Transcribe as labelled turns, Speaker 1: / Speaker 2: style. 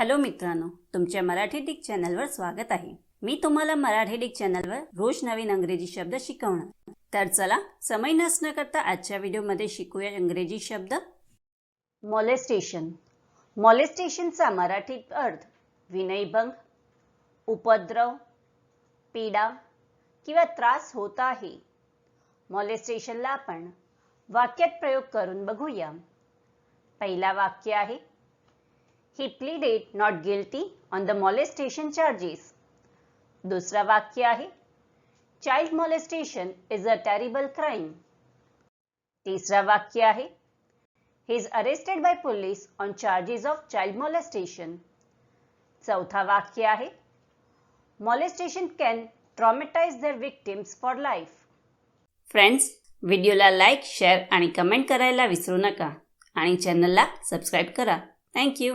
Speaker 1: Hello मित्रांनो तुमच्या Marathi Dick चॅनलवर स्वागत आहे. मी तुम्हाला मराठी डिक चॅनलवर रोज नवीन अंग्रेजी शब्द शिकवणार. तर चला समय नसणं करता आजच्या व्हिडिओमध्ये शिकूया इंग्रजी शब्द. मॉलेस्टेशन मॉलेस्टेशनचा मराठीत अर्थ विनयभंग उपद्रव पीडा किंवा त्रास होत आहे. मॉलेस्टेशनला आपण वाक्यात प्रयोग करून बघूया. पहिला वाक्य आहे he pleaded not guilty on the molestation charges. दुसरा वाक्य आहे child molestation is a terrible crime. तिसरा वाक्य आहे he is arrested by police on charges of child molestation चौथा वाक्य आहे molestation can traumatise their victims for life friends व्हिडिओला लाईक शेअर आणि कमेंट करायला विसरू नका. आणि चॅनलला सबस्क्राईब करा. थँक्यू